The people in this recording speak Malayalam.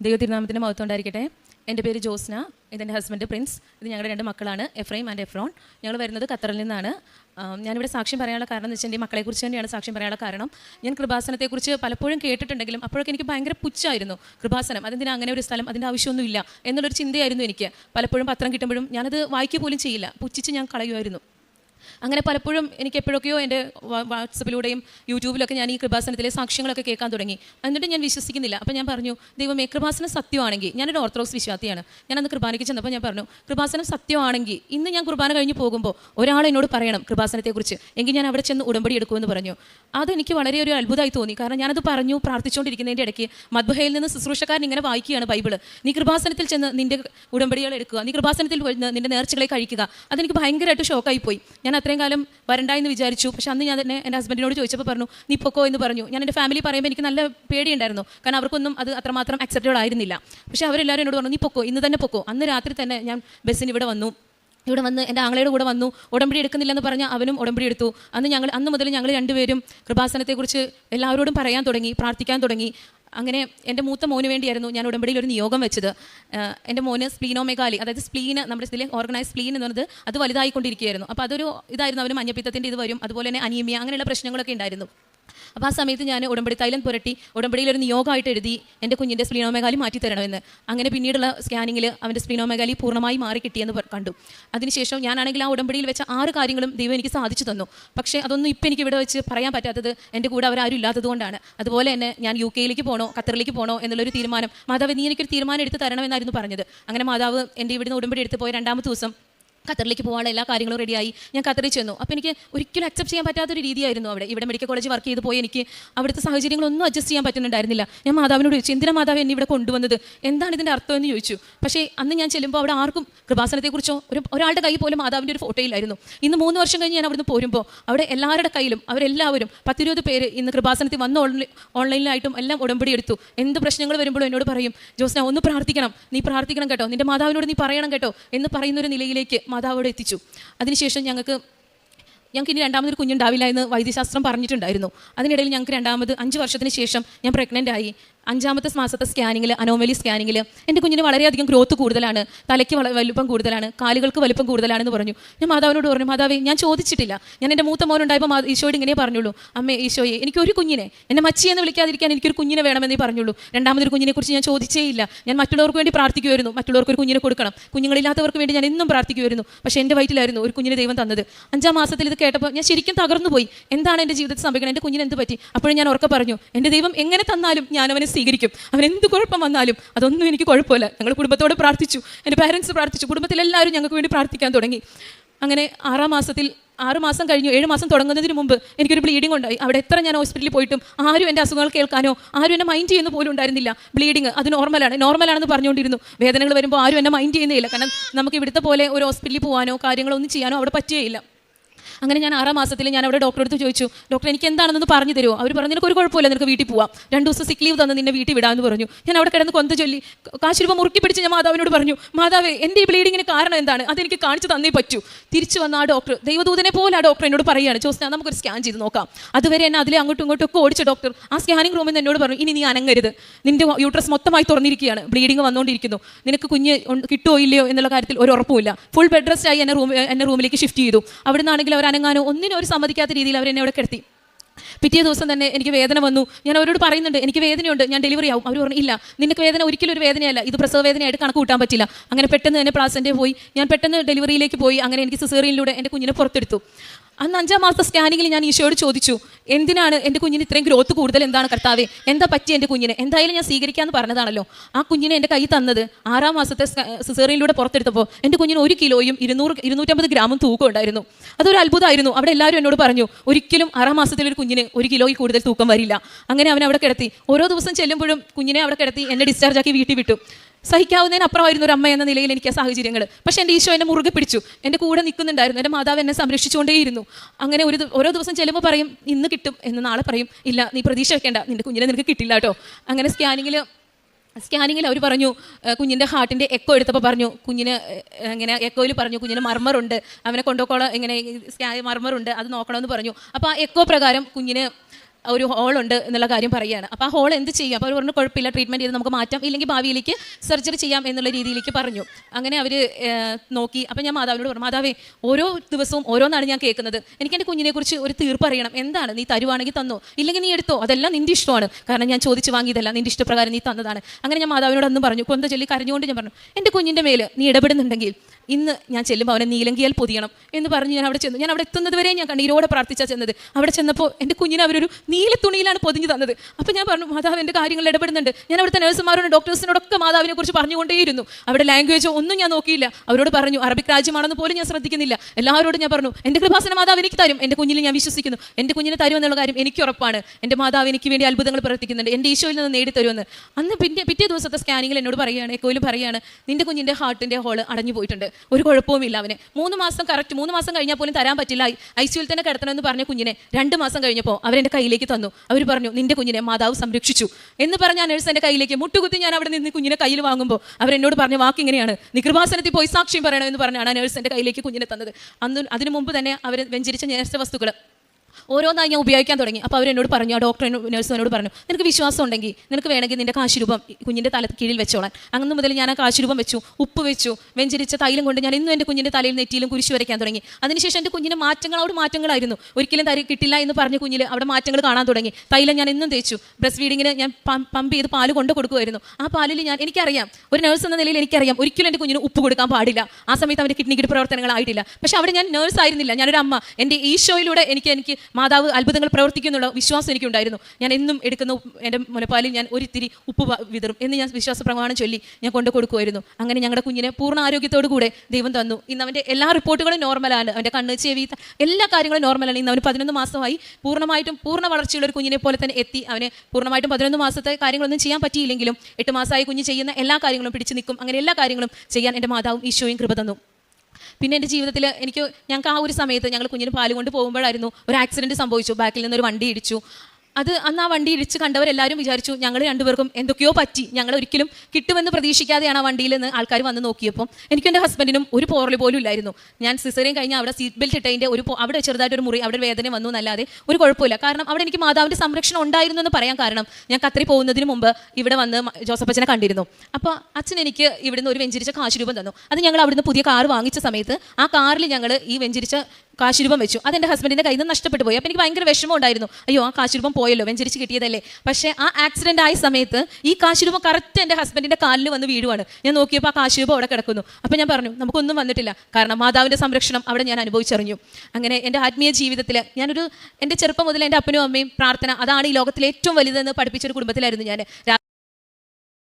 ദൈവ തിരുനാമത്തിന്റെ മഹത്വം ഉണ്ടായിരിക്കട്ടെ എന്റെ പേര് ജോസ്ന. ഇതെന്റെ ഹസ്ബൻഡ് പ്രിൻസ്. ഇത് ഞങ്ങളുടെ രണ്ട് മക്കളാണ് എഫ്രൈം ആൻഡ് എഫ്രോൺ. ഞങ്ങൾ വരുന്നത് ഖത്തറിൽ നിന്നാണ്. ഞാനിവിടെ സാക്ഷ്യം പറയാനുള്ള കാരണം എന്ന് വെച്ചാൽ എന്റെ മക്കളെക്കുറിച്ച് തന്നെയാണ് സാക്ഷ്യം പറയാനുള്ള കാരണം. ഞാൻ കൃപാസനത്തെക്കുറിച്ച് പലപ്പോഴും കേട്ടിട്ടുണ്ടെങ്കിലും അപ്പോഴൊക്കെ എനിക്ക് ഭയങ്കര പുച്ഛമായിരുന്നു കൃപാസനം അതെന്തിനാ അങ്ങനെ ഒരു സ്ഥലം അതിന്റെ ആവശ്യമൊന്നുമില്ല എന്നുള്ളൊരു ചിന്തയായിരുന്നു എനിക്ക്. പലപ്പോഴും പത്രം കിട്ടുമ്പോഴും ഞാനത് വായിക്കുക പോലും ചെയ്യില്ല. പുച്ഛിച്ച് ഞാൻ കളയുമായിരുന്നു. അങ്ങനെ പലപ്പോഴും എനിക്ക് എപ്പോഴൊക്കെയോ എന്റെ വാട്സപ്പിലൂടെയും യൂട്യൂബിലൊക്കെ ഞാൻ ഈ കൃപാസനത്തിലെ സാക്ഷ്യങ്ങളൊക്കെ കേൾക്കാൻ തുടങ്ങി. എന്നിട്ട് ഞാൻ വിശ്വസിക്കുന്നില്ല. അപ്പോൾ ഞാൻ പറഞ്ഞു ദൈവമേ കൃപാസനം സത്യമാണെങ്കിൽ ഞാനൊരു ഓർത്തഡോക്സ് വിശ്വാസിയാണ്. ഞാൻ അന്ന് കൃപാനയ്ക്ക് ചെന്നപ്പോൾ ഞാൻ പറഞ്ഞു കൃപാസനം സത്യമാണെങ്കിൽ ഇന്ന് ഞാൻ കുർബാന കഴിഞ്ഞ് പോകുമ്പോൾ ഒരാൾ എന്നോട് പറയണം കൃപാസനത്തെക്കുറിച്ച്. എങ്കിൽ ഞാൻ അവിടെ ചെന്ന് ഉടമ്പടി എടുക്കുമെന്ന് പറഞ്ഞു. അതെനിക്ക് വളരെ ഒരു അത്ഭുതമായി തോന്നി. കാരണം ഞാനത് പറഞ്ഞു പ്രാർത്ഥിച്ചുകൊണ്ടിരിക്കുന്നതിന്റെ ഇടയ്ക്ക് മദ്ബഹയിൽ നിന്ന് ശുശ്രൂഷക്കാരൻ ഇങ്ങനെ വായിക്കുകയാണ് ബൈബിൾ. നീ കൃപാസനത്തിൽ ചെന്ന് നിന്റെ ഉടമ്പടികൾ എടുക്കുക. നീ കൃപാസനത്തിൽ നിന്റെ നേർച്ചകളെ കഴിക്കുക. അതെനിക്ക് ഭയങ്കരമായിട്ട് ഷോക്കായി പോയി. ഞാൻ അത്രയും കാലം വരണ്ടായെന്ന് വിചാരിച്ചു. പക്ഷെ അന്ന് ഞാൻ തന്നെ എന്റെ ഹസ്ബൻഡിനോട് ചോദിച്ചപ്പോൾ പറഞ്ഞു നീ പൊക്കോ എന്ന് പറഞ്ഞു. ഞാൻ എന്റെ ഫാമിലി പറയുമ്പോൾ എനിക്ക് നല്ല പേടിയുണ്ടായിരുന്നു. കാരണം അവർക്കൊന്നും അത് അത്രമാത്രം അക്സെപ്റ്റബിൾ ആയിരുന്നില്ല. പക്ഷേ അവരെല്ലാവരും എന്നോട് പറഞ്ഞു നീ പൊക്കോ ഇന്ന് തന്നെ പൊക്കോ. അന്ന് രാത്രി തന്നെ ഞാൻ ബസ്സിന് ഇവിടെ വന്നു. ഇവിടെ വന്ന് എന്റെ ആങ്ങളയുടെ കൂടെ വന്നു. ഉടമ്പടി എടുക്കുന്നില്ലെന്ന് പറഞ്ഞാൽ അവനും ഉടമ്പടി എടുത്തു. അന്ന് ഞങ്ങൾ അന്ന് മുതൽ ഞങ്ങൾ രണ്ടുപേരും കൃപാസനത്തെക്കുറിച്ച് എല്ലാവരോടും പറയാൻ തുടങ്ങി പ്രാർത്ഥിക്കാൻ തുടങ്ങി. അങ്ങനെ എന്റെ മൂത്ത മോന് വേണ്ടിയായിരുന്നു ഞാൻ ഉടമ്പടിയിൽ ഒരു നിയോഗം വെച്ചത്. എന്റെ മോന് സ്പ്ലീനോമെഗാലി അതായത് സ്പ്ലീന് നമ്മുടെ ഇതിലെ ഓർഗനൈസ് സ്പ്ലീൻ എന്ന് പറയുന്നത് അത് വലുതായിക്കൊണ്ടിരിക്കുകയായിരുന്നു. അപ്പോൾ അതൊരു ഇതായിരുന്നു അവന് മഞ്ഞപ്പിത്തത്തിന്റെ ഇത് വരും അതുപോലെ തന്നെ അനീമിയ അങ്ങനെയുള്ള പ്രശ്നങ്ങളൊക്കെ ഉണ്ടായിരുന്നു. അപ്പോൾ ആ സമയത്ത് ഞാൻ ഉടമ്പടി തൈലം പുരട്ടി ഉടമ്പടിയിൽ ഒരു നിയോഗമായിട്ട് എഴുതി എന്റെ കുഞ്ഞിന്റെ സ്പ്ലീനോമേഖാലി മാറ്റി തരണമെന്ന്. അങ്ങനെ പിന്നീടുള്ള സ്കാനിങ്ങിൽ അവന്റെ സ്പ്ലീനോമേഖാലി പൂർണമായി മാറി കിട്ടിയെന്ന് കണ്ടു. അതിനുശേഷം ഞാനാണെങ്കിൽ ആ ഉടമ്പടിയിൽ വെച്ച ആറ് കാര്യങ്ങളും ദൈവം എനിക്ക് സാധിച്ചു തന്നു. പക്ഷേ അതൊന്നും ഇപ്പം എനിക്ക് ഇവിടെ വെച്ച് പറയാൻ പറ്റാത്തത് എന്റെ കൂടെ അവരാരും ഇല്ലാത്തതുകൊണ്ടാണ് അതുപോലെ തന്നെ ഞാൻ യു കെയിലേക്ക് പോകണോ ഖത്തറിലേക്ക് പോകണോ എന്നുള്ളൊരു തീരുമാനം. മാതാവ് നീ എനിക്കൊരു തീരുമാനം എടുത്ത് തരണമെന്നായിരുന്നു പറഞ്ഞത്. അങ്ങനെ മാതാവ് എന്റെ ഇവിടുന്ന് ഉടമ്പടി എടുത്ത് പോയ രണ്ടാമത്തെ ദിവസം ഖത്തറിലേക്ക് പോകാനുള്ള എല്ലാ കാര്യങ്ങളും റെഡിയായി ഞാൻ ഖത്തറിൽ ചെന്നു. അപ്പോൾ എനിക്ക് ഒരിക്കലും അക്സെപ്റ്റ് ചെയ്യാൻ പറ്റാത്തൊരു രീതിയായിരുന്നു അവിടെ. ഇവിടെ മെഡിക്കൽ കോളേജ് വർക്ക് ചെയ്ത് പോയി എനിക്ക് അവിടുത്തെ സാഹചര്യങ്ങളൊന്നും അഡ്ജസ്റ്റ് ചെയ്യാൻ പറ്റുന്നുണ്ടായിരുന്നില്ല. ഞാൻ മാതാവിനോട് ചോദിച്ചു എന്തിനാ മാതാവ് എന്നെ ഇവിടെ കൊണ്ടുവന്നത്? എന്താണ് ഇതിന്റെ അർത്ഥം എന്ന് ചോദിച്ചു. പക്ഷേ അന്ന് ഞാൻ ചെല്ലുമ്പോൾ അവിടെ ആർക്കും കൃപാസനത്തെക്കുറിച്ചോ ഒരു ഒരാളുടെ കൈ പോലും മാതാവിന്റെ ഒരു ഫോട്ടോയിലായിരുന്നു ഇന്ന് മൂന്ന് വർഷം കഴിഞ്ഞ് ഞാൻ അവിടുന്ന് പോരുമ്പോൾ അവിടെ എല്ലാവരുടെ കയ്യിലും അവരെല്ലാവരും പത്തിരുപത് പേര് ഇന്ന് കൃപാസനത്തിൽ വന്ന് ഓൺലൈൻ ഓൺലൈനിലായിട്ടും എല്ലാം ഉടമ്പടി എടുത്തു. എന്ത് പ്രശ്നങ്ങൾ വരുമ്പോഴും എന്നോട് പറയും ജോസ്ന ഒന്ന് പ്രാർത്ഥിക്കണം. നീ പ്രാർത്ഥിക്കണം കേട്ടോ. നിന്റെ മാതാവിനോട് നീ പറയണം കേട്ടോ. എന്ന് പറയുന്ന ഒരു നിലയിലേക്ക് അവിടെ എത്തിച്ചു. അതിനുശേഷം ഞങ്ങൾക്ക് ഞങ്ങൾക്ക് ഇനി രണ്ടാമതൊരു കുഞ്ഞുണ്ടാവില്ല എന്ന് വൈദ്യശാസ്ത്രം പറഞ്ഞിട്ടുണ്ടായിരുന്നു. അതിനിടയിൽ ഞങ്ങൾക്ക് രണ്ടാമത് അഞ്ച് വർഷത്തിന് ശേഷം ഞാൻ പ്രഗ്നന്റ് ആയി. അഞ്ചാമത്തെ മാസത്തെ സ്കാനിങ്ങിൽ അനോമലി സ്കാനിങ്ങിൽ എന്റെ കുഞ്ഞിന് വളരെയധികം ഗ്രോത്ത് കൂടുതലാണ്. തലയ്ക്ക് വലുപ്പം കൂടുതലാണ്. കാലുകൾക്ക് വലുപ്പം കൂടുതലാണെന്ന് പറഞ്ഞു. ഞാൻ മാതാവിനോട് പറഞ്ഞു മാതാവേ ഞാൻ ചോദിച്ചിട്ടില്ല. ഞാൻ എന്റെ മൂത്ത മോനുണ്ടായപ്പോൾ ഈശോയോട് ഇങ്ങനെ പറഞ്ഞുള്ളൂ. അമ്മേ ഈശോയെ എനിക്കൊരു കുഞ്ഞിനെ എന്റെ മച്ചി എന്ന് വിളിക്കാതിരിക്കാൻ എനിക്കൊരു കുഞ്ഞിനെ വേണമെന്നേ പറഞ്ഞുള്ളൂ. രണ്ടാമതൊരു കുഞ്ഞിനെക്കുറിച്ച് ഞാൻ ചോദിച്ചേ ഇല്ല. ഞാൻ മറ്റുള്ളവർക്ക് വേണ്ടി പ്രാർത്ഥിക്കുമായിരുന്നു മറ്റുള്ളവർക്ക് ഒരു കുഞ്ഞിനെ കൊടുക്കണം. കുഞ്ഞുങ്ങളില്ലാത്തവർക്ക് വേണ്ടി ഞാൻ എന്നും പ്രാർത്ഥിക്കുമായിരുന്നു പക്ഷേ എന്റെ വയറ്റിലായിരുന്നു ഒരു കുഞ്ഞിനെ ദൈവം തന്നത്. അഞ്ചാം മാസത്തിൽ ഇത് കേട്ടപ്പോൾ ഞാൻ ശരിക്കും തകർന്നു പോയി എന്താണ് എന്റെ ജീവിതത്തിൽ സംഭവിക്കുന്നത് എന്റെ കുഞ്ഞിന് എന്ത് പറ്റി? അപ്പോഴും ഞാൻ ഉറക്കെ പറഞ്ഞു എന്റെ ദൈവം എങ്ങനെ തന്നാലും ഞാൻ അവനെ സ്വീകരിക്കും. അവൻ എന്ത് കുഴപ്പം വന്നാലും അതൊന്നും എനിക്ക് കുഴപ്പമില്ല. ഞങ്ങൾ കുടുംബത്തോട് പ്രാർത്ഥിച്ചു. എന്റെ പാരൻസ് പ്രാർത്ഥിച്ചു. കുടുംബത്തിലെല്ലാവരും ഞങ്ങൾക്ക് വേണ്ടി പ്രാർത്ഥിക്കാൻ തുടങ്ങി. അങ്ങനെ ആറാം മാസത്തിൽ ആറ് മാസം കഴിഞ്ഞു ഏഴ് മാസം തുടങ്ങുന്നതിന് മുമ്പ് എനിക്കൊരു ബ്ലീഡിംഗ് ഉണ്ടായി. അവിടെ എത്ര ഞാൻ ഹോസ്പിറ്റലിൽ പോയിട്ടും ആരും എന്റെ അസുഖങ്ങൾ കേൾക്കാനോ ആരും എന്നെ മൈൻഡ് ചെയ്യുന്ന പോലും ഉണ്ടായിരുന്നില്ല. ബ്ലീഡിങ് അത് നോർമലാണ് നോർമലാണെന്ന് പറഞ്ഞുകൊണ്ടിരുന്നു. വേദനകൾ വരുമ്പോൾ ആരും എന്നെ മൈൻഡ് ചെയ്യുന്നില്ല കാരണം നമുക്ക് ഇവിടുത്തെ പോലെ ഒരു ഹോസ്പിറ്റലിൽ പോകാനോ കാര്യങ്ങളൊന്നും ചെയ്യാനോ അവിടെ പറ്റുകയില്ല. അങ്ങനെ ഞാൻ ആറാം മാസത്തിൽ ഞാൻ അവിടെ ഡോക്ടറെ അടുത്ത് ചോദിച്ചു ഡോക്ടർ എനിക്ക് എന്താണെന്ന് പറഞ്ഞു തരുമോ? അവർ പറഞ്ഞു നിനക്ക് ഒരു കുഴപ്പമില്ല നിനക്ക് വീട്ടിൽ പോവാം. രണ്ട് ദിവസം സിക്ക് ലീവ് തന്ന് നിന്നെ വീട്ടിൽ വിടാമെന്ന് പറഞ്ഞു. ഞാൻ അവിടെ കിടന്ന് കൊന്ത ചൊല്ലി കാശ് രൂപ മുറുക്കി പിടിച്ച് ഞാൻ മാതാവിനോട് പറഞ്ഞു മാതാവേ എന്റെ ഈ ബ്ലീഡിങ്ങിന് കാരണം എന്താണ്? അതെനിക്ക് കാണിച്ചു തന്നേ പറ്റൂ. തിരിച്ചു വന്ന ആ ഡോക്ടർ ദൈവദൂതനെ പോലെ ആ ഡോക്ടർ എന്നോട് പറയുകയാണ് ചോദിച്ചാൽ നമുക്കൊരു സ്കാൻ ചെയ്ത് നോക്കാം. അതുവരെ എന്നെ അതിലെ അങ്ങോട്ടും ഇങ്ങോട്ടും ഒക്കെ ഓടിച്ച ഡോക്ടർ ആ സ്കാനിങ് റൂമിൽ നിന്ന് എന്നോട് പറഞ്ഞു ഇനി നീ അനങ്ങരുത്. നിന്റെ യൂട്രസ് മൊത്തമായി തുറന്നിരിക്കുകയാണ്. ബ്ലീഡിങ് വന്നുകൊണ്ടിരിക്കുന്നു നിനക്ക് കുഞ്ഞ് കിട്ടുമോ ഇല്ലയോ എന്നുള്ള കാര്യത്തിൽ ഒരു ഉറപ്പുമില്ല. ഫുൾ ബെഡ് റെസ്റ്റ് ആയി എന്നെ റൂം എന്നെ റൂമിലേക്ക് ഷിഫ്റ്റ് ചെയ്തു. അവിടെ നിന്നാണെങ്കിൽ അവർ അനങ്ങാനോ ഒന്നിനും ഒരു സമ്മതിക്കാത്ത രീതിയിൽ അവരെന്നെ അവിടെ കിടത്തി. പിറ്റേ ദിവസം തന്നെ എനിക്ക് വേദന വന്നു. ഞാൻ അവരോട് പറയുന്നുണ്ട് എനിക്ക് വേദനയുണ്ട് ഞാൻ ഡെലിവറി ആവും. അവർ പറഞ്ഞു ഇല്ല നിനക്ക് വേദന ഒരിക്കലും ഒരു വേദനയല്ല. ഇത് പ്രസവ വേദനയായിട്ട് കണക്ക് കൂട്ടാൻ പറ്റില്ല. അങ്ങനെ പെട്ടെന്ന് തന്നെ പ്ലാസന്റെ പോയി. ഞാൻ പെട്ടെന്ന് ഡെലിവറിയിലേക്ക് പോയി. അങ്ങനെ എനിക്ക് സിസേറിയനിലൂടെ എന്റെ കുഞ്ഞിനെ പുറത്തെടുത്തു. അന്ന് അഞ്ചാം മാസത്തെ സ്കാനിങ്ങിൽ ഞാൻ ഈശോയോട് ചോദിച്ചു എന്തിനാണ് എന്റെ കുഞ്ഞിന് ഇത്രയും ഗ്രോത്ത് കൂടുതൽ? എന്താണ് കർത്താവേ? എന്താ പറ്റി എന്റെ കുഞ്ഞിന്? എന്തായാലും ഞാൻ സ്വീകരിക്കാമെന്ന് പറഞ്ഞതാണല്ലോ. ആ കുഞ്ഞിനെ എന്റെ കൈ തന്നത് ആറാം മാസത്തെ സിസേറിയിലൂടെ പുറത്തെടുത്തപ്പോൾ എന്റെ കുഞ്ഞിന് ഒരു കിലോയും ഇരുന്നൂറ് ഇരുന്നൂറ്റമ്പത് ഗ്രാമും തൂക്കം ഉണ്ടായിരുന്നു. അതൊരു അത്ഭുതമായിരുന്നു. അവിടെ എല്ലാവരും എന്നോട് പറഞ്ഞു ഒരിക്കലും ആറാം മാസത്തിൽ ഒരു കുഞ്ഞിന് ഒരു കിലോയിൽ കൂടുതൽ തൂക്കം വരില്ല. അങ്ങനെ അവനെ അവിടെ കിടത്തി. ഓരോ ദിവസം ചെല്ലുമ്പോഴും കുഞ്ഞിനെ അവിടെ കിടത്തി എന്നെ ഡിസ്ചാർജ് ആക്കി വീട്ടിൽ വിട്ടു. സഹിക്കാവുന്നതിന് അപ്പുറമായിരുന്നു ഒരു അമ്മ എന്ന നിലയിൽ എനിക്ക് ആ സാഹചര്യങ്ങൾ പക്ഷേ എന്റെ ഈശോ എന്നെ മുറുകെ പിടിച്ചു. എന്റെ കൂടെ നിൽക്കുന്നുണ്ടായിരുന്നു. എന്റെ മാതാവ് എന്നെ സംരക്ഷിച്ചുകൊണ്ടേയിരുന്നു. അങ്ങനെ ഒരു ഓരോ ദിവസം ചെല്ലുമ്പോൾ പറയും ഇന്ന് കിട്ടും എന്ന് നാളെ പറയും ഇല്ല നീ പ്രതീക്ഷ വെക്കേണ്ട നിന്റെ കുഞ്ഞിനെ നിനക്ക് കിട്ടില്ല കേട്ടോ അങ്ങനെ സ്കാനിങ്ങിൽ സ്കാനിങ്ങിൽ അവർ പറഞ്ഞു കുഞ്ഞിന്റെ ഹാർട്ടിന്റെ എക്കോ എടുത്തപ്പോൾ പറഞ്ഞു കുഞ്ഞിന് ഇങ്ങനെ എക്കോയിൽ പറഞ്ഞു കുഞ്ഞിന് മർമ്മറുണ്ട് അവനെ കൊണ്ടുപോക്കോളം ഇങ്ങനെ സ്കാ മർമ്മറുണ്ട് അത് നോക്കണമെന്ന് പറഞ്ഞു. അപ്പോൾ ആ എക്കോ പ്രകാരം കുഞ്ഞിന് ഒരു ഹോൾ ഉണ്ട് എന്നുള്ള കാര്യം പറയുകയാണ്. അപ്പോൾ ആ ഹോൾ എന്ത് ചെയ്യും? അപ്പോൾ അവർ പറഞ്ഞു കുഴപ്പമില്ല ട്രീറ്റ്മെന്റ് ചെയ്ത് നമുക്ക് മാറ്റാം. ഇല്ലെങ്കിൽ ഭാവിയിലേക്ക് സർജറി ചെയ്യാം എന്നുള്ള രീതിയിലേക്ക് പറഞ്ഞു. അങ്ങനെ അവർ നോക്കി. അപ്പോൾ ഞാൻ മാതാവിനോട് പറഞ്ഞു മാതാവേ ഓരോ ദിവസവും ഓരോന്നാണ് ഞാൻ കേൾക്കുന്നത്. എനിക്ക് എന്റെ കുഞ്ഞിനെക്കുറിച്ച് ഒരു തീർപ്പ് അറിയണം. എന്താണ്? നീ തരുവാണെങ്കിൽ തന്നോ? ഇല്ലെങ്കിൽ നീ എടുത്തോ? അതെല്ലാം നിന്റെ ഇഷ്ടമാണ്. കാരണം ഞാൻ ചോദിച്ച് വാങ്ങിയതല്ല നിന്റെ ഇഷ്ടപ്രകാരം നീ തന്നതാണ്. അങ്ങനെ ഞാൻ മാതാവിനോട് അന്ന് പറഞ്ഞു കൊന്ത ചൊല്ലി കരഞ്ഞുകൊണ്ട് ഞാൻ പറഞ്ഞു എന്റെ കുഞ്ഞിന്റെ മേൽ നീ ഇടപെടുന്നുണ്ടെങ്കിൽ ഇന്ന് ഞാൻ ചെല്ലുമ്പോൾ അവനെ നീലങ്കിയാൽ പൊതിയണം എന്ന് പറഞ്ഞ് ഞാൻ അവിടെ ചെന്നു. ഞാൻ അവിടെ എത്തുന്നത് വരെ ഞാൻ കണ്ണീരോടെ പ്രാർത്ഥിച്ചാൽ ചെന്നത്. അവിടെ ചെന്നപ്പോൾ എന്റെ കുഞ്ഞിനെ അവരൊരു നീല തുണിയിലാണ് പൊതിഞ്ഞു തന്നത്. അപ്പോൾ ഞാൻ പറഞ്ഞു മാതാവ് എന്റെ കാര്യങ്ങൾ ഇടപെടുന്നുണ്ട്. ഞാൻ അവിടുത്തെ നഴ്സുമാരോടും ഡോക്ടേഴ്സിനോടൊക്കെ മാതാവിനെ കുറിച്ച് പറഞ്ഞുകൊണ്ടേയിരുന്നു. അവിടെ ലാംഗ്വേജ് ഒന്നും ഞാൻ നോക്കിയില്ല. അവരോട് പറഞ്ഞു അറബിക് രാജ്യമാണെന്ന് പോലും ഞാൻ ശ്രദ്ധിക്കുന്നില്ല. എല്ലാവരോടും ഞാൻ പറഞ്ഞു എന്റെ കൃപാസന മാതാവ് എനിക്ക് തരും. എന്റെ കുഞ്ഞിൽ ഞാൻ വിശ്വസിക്കുന്നു. എന്റെ കുഞ്ഞിനെ തരും എന്നുള്ള കാര്യം എനിക്ക് ഉറപ്പാണ്. എന്റെ മാതാവ് എനിക്ക് വേണ്ടി അത്ഭുതങ്ങൾ പ്രവർത്തിക്കുന്നുണ്ട്. എന്റെ ഈശോയിൽ നിന്ന് നേടിത്തരുമെന്ന്. അന്ന് പിന്നെ പിറ്റേ ദിവസത്തെ സ്കാനിങ്ങിൽ എന്നോട് പറയുകയാണ് എക്കോയിലും പറയുകയാണ് നിന്റെ കുഞ്ഞിന്റെ ഹാർട്ടിന്റെ ഹോൾ അടഞ്ഞു പോയിട്ടുണ്ട്. ഒരു കുഴപ്പവുമില്ല അവന്. മൂന്ന് മാസം കറക്റ്റ് മൂന്ന് മാസം കഴിഞ്ഞാൽ പോലും തരാൻ പറ്റില്ല. ഐ സിയുൽ തന്നെ കിടത്തണമെന്ന് പറഞ്ഞ കുഞ്ഞിനെ രണ്ട് മാസം കഴിഞ്ഞപ്പോൾ അവരെന്റെ കയ്യിലേക്ക് തന്നു. അവർ പറഞ്ഞു നിന്റെ കുഞ്ഞിനെ മാതാവ് സംരക്ഷിച്ചു. എന്ന് പറഞ്ഞ ആ നഴ്സ് എന്റെ കയ്യിലേക്ക് മുട്ടുകുത്തി ഞാൻ അവിടെ നിന്ന് കുഞ്ഞിനെ കയ്യിൽ വാങ്ങുമ്പോൾ അവരെന്നോട് പറഞ്ഞ വാക്ക് ഇങ്ങനെയാണ്. നികൃപാസനത്തിൽ പോയി സാക്ഷ്യം പറയണമെന്ന് പറഞ്ഞാണ് ആ നഴ്സ് എന്റെ കയ്യിലേക്ക് കുഞ്ഞിനെ തന്നത്. അന്ന് അതിനു മുമ്പ് തന്നെ അവർ വെഞ്ചരിച്ച നേരത്തെ വസ്തുക്കൾ ഓരോന്നായി ഞാൻ ഉപയോഗിക്കാൻ തുടങ്ങി. അപ്പോൾ അവരെന്നോട് പറഞ്ഞു ആ ഡോക്ടർ നഴ്സ് എന്നോട് പറഞ്ഞു നിനക്ക് വിശ്വാസം ഉണ്ടെങ്കിൽ നിനക്ക് വേണമെങ്കിൽ നിന്റെ കാശുരൂപം കുഞ്ഞിന്റെ തല കീഴിൽ വെച്ചോളാൻ. അങ്ങനെ മുതൽ ഞാൻ ആ കാശുരൂപം വെച്ചു ഉപ്പ് വെച്ചു വെഞ്ചരിച്ച തൈലം കൊണ്ട് ഞാൻ ഇന്നും എന്റെ കുഞ്ഞിന്റെ തലയിൽ നെറ്റിയിലും കുരിശു വരയ്ക്കാൻ തുടങ്ങി. അതിനുശേഷം എന്റെ കുഞ്ഞിന് മാറ്റങ്ങൾ അവിടെ മാറ്റങ്ങളായിരുന്നു. ഒരിക്കലും തരി കിട്ടില്ല എന്ന് പറഞ്ഞ കുഞ്ഞിൽ അവിടെ മാറ്റങ്ങൾ കാണാൻ തുടങ്ങി. തൈലം ഞാൻ ഇന്നും തേച്ചു. ബ്രസ്റ്റ് ഫീഡിങ്ങിന് ഞാൻ പമ്പ് ചെയ്ത് പാൽ കൊണ്ട് കൊടുക്കുമായിരുന്നു. ആ പാലിൽ ഞാൻ എനിക്കറിയാം ഒരു നഴ്സ് എന്ന നിലയിൽ എനിക്കറിയാം ഒരിക്കലും എന്റെ കുഞ്ഞിന് ഉപ്പ് കൊടുക്കാൻ പാടില്ല. ആ സമയത്ത് അവന്റെ കിഡ്നിക്കിട്ട് പ്രവർത്തനങ്ങളായിട്ടില്ല. പക്ഷേ അവിടെ ഞാൻ നേഴ്സ് ആയിരുന്നില്ല. ഞാനൊരു അമ്മ എന്റെ ഈശോയിലൂടെ എനിക്ക് എനിക്ക് മാതാവ് അത്ഭുതങ്ങൾ പ്രവർത്തിക്കുന്നുള്ള വിശ്വാസം എനിക്കുണ്ടായിരുന്നു. ഞാൻ എന്നും എടുക്കുന്ന എന്റെ മുലപ്പാലിൽ ഞാൻ ഒരിത്തിരി ഉപ്പ് വിതറും എന്ന് ഞാൻ വിശ്വാസ പ്രമാണം ചൊല്ലി ഞാൻ കൊണ്ടു കൊടുക്കുമായിരുന്നു അങ്ങനെ ഞങ്ങളുടെ കുഞ്ഞിനെ പൂർണ ആരോഗ്യത്തോടു കൂടെ ദൈവം തന്നു. ഇന്ന് അവന്റെ എല്ലാ റിപ്പോർട്ടുകളും നോർമലാണ്. അവന്റെ കണ്ണ് ചെവി എല്ലാ കാര്യങ്ങളും നോർമലാണ്. ഇന്ന് അവന് പതിനൊന്ന് മാസമായി പൂർണമായിട്ടും പൂർണ വളർച്ചയുള്ള ഒരു കുഞ്ഞിനെ പോലെ തന്നെ എത്തി. അവന് പൂർണമായിട്ടും പതിനൊന്ന് മാസത്തെ കാര്യങ്ങളൊന്നും ചെയ്യാൻ പറ്റിയില്ലെങ്കിലും എട്ട് മാസമായി കുഞ്ഞ് ചെയ്യുന്ന എല്ലാ കാര്യങ്ങളും പിടിച്ചു നിൽക്കും. അങ്ങനെ എല്ലാ കാര്യങ്ങളും ചെയ്യാൻ എന്റെ മാതാവും ഈശോയും കൃപ തന്നു. പിന്നെ എന്റെ ജീവിതത്തിൽ എനിക്ക് ഞങ്ങൾക്ക് ആ ഒരു സമയത്ത് ഞങ്ങൾ കുഞ്ഞിന് പാൽ കൊണ്ട് പോകുമ്പോഴായിരുന്നു ഒരു ആക്സിഡന്റ് സംഭവിച്ചു. ബാക്കിൽ നിന്നൊരു വണ്ടി ഇടിച്ചു. അത് അന്ന് ആ വണ്ടി ഇടിച്ച് കണ്ടവരെല്ലാവരും വിചാരിച്ചു ഞങ്ങൾ രണ്ടുപേർക്കും എന്തൊക്കെയോ പറ്റി. ഞങ്ങൾ ഒരിക്കലും കിട്ടുമെന്ന് പ്രതീക്ഷിക്കാതെയാണ് ആ വണ്ടിയിൽ നിന്ന് ആൾക്കാർ വന്ന് നോക്കിയപ്പോൾ എനിക്കും എന്റെ ഹസ്ബൻഡിനും ഒരു പോറൽ പോലും ഇല്ലായിരുന്നു. ഞാൻ സിസറിയും കഴിഞ്ഞ് അവിടെ സീറ്റ് ബെൽറ്റ് ഇട്ടതിന്റെ ഒരു അവിടെ ചെറുതായിട്ട് ഒരു മുറി അവിടെ വേദന വന്നു എന്നല്ലാതെ ഒരു കുഴപ്പമില്ല. കാരണം അവിടെ എനിക്ക് മാതാവിന്റെ സംരക്ഷണം ഉണ്ടായിരുന്നു എന്ന് പറയാൻ കാരണം ഞാൻ കത്രി പോകുന്നതിന് മുമ്പ് ഇവിടെ വന്ന് ജോസഫ് അച്ഛനെ കണ്ടിരുന്നു. അപ്പോൾ അച്ഛൻ എനിക്ക് ഇവിടുന്ന് ഒരു വെഞ്ചരിച്ച കാശ് രൂപം തന്നു. അത് ഞങ്ങൾ അവിടുന്ന് പുതിയ കാർ വാങ്ങിച്ച സമയത്ത് ആ കാറിൽ ഞങ്ങൾ ഈ വെഞ്ചരിച്ച കാശുരൂപം വെച്ചു. അത് എന്റെ ഹസ്ബൻഡിന്റെ കയ്യിൽ നിന്ന് നഷ്ടപ്പെട്ടു പോയി. അപ്പോൾ എനിക്ക് ഭയങ്കര വിഷമം ഉണ്ടായിരുന്നു. അയ്യോ ആ കാശുരൂപം പോയല്ലോ വെഞ്ചരിച്ച് കിട്ടിയതല്ലേ? പക്ഷേ ആ ആക്സിഡന്റ് ആയ സമയത്ത് ഈ കാശുരൂപം കറക്റ്റ് എന്റെ ഹസ്ബൻഡിന്റെ കാലിൽ വന്ന് വീഴുവാണ്. ഞാൻ നോക്കിയപ്പോൾ ആ കാശുരൂപം അവിടെ കിടക്കുന്നു. അപ്പോൾ ഞാൻ പറഞ്ഞു നമുക്കൊന്നും വന്നിട്ടില്ല. കാരണം മാതാവിന്റെ സംരക്ഷണം അവിടെ ഞാൻ അനുഭവിച്ചറിഞ്ഞു. അങ്ങനെ എന്റെ ആത്മീയ ജീവിതത്തിൽ ഞാനൊരു എന്റെ ചെറുപ്പം മുതൽ എന്റെ അപ്പനും അമ്മയും പ്രാർത്ഥന അതാണ് ഈ ലോകത്തിലെ ഏറ്റവും വലുതെന്ന് പഠിപ്പിച്ചൊരു കുടുംബത്തിലായിരുന്നു ഞാൻ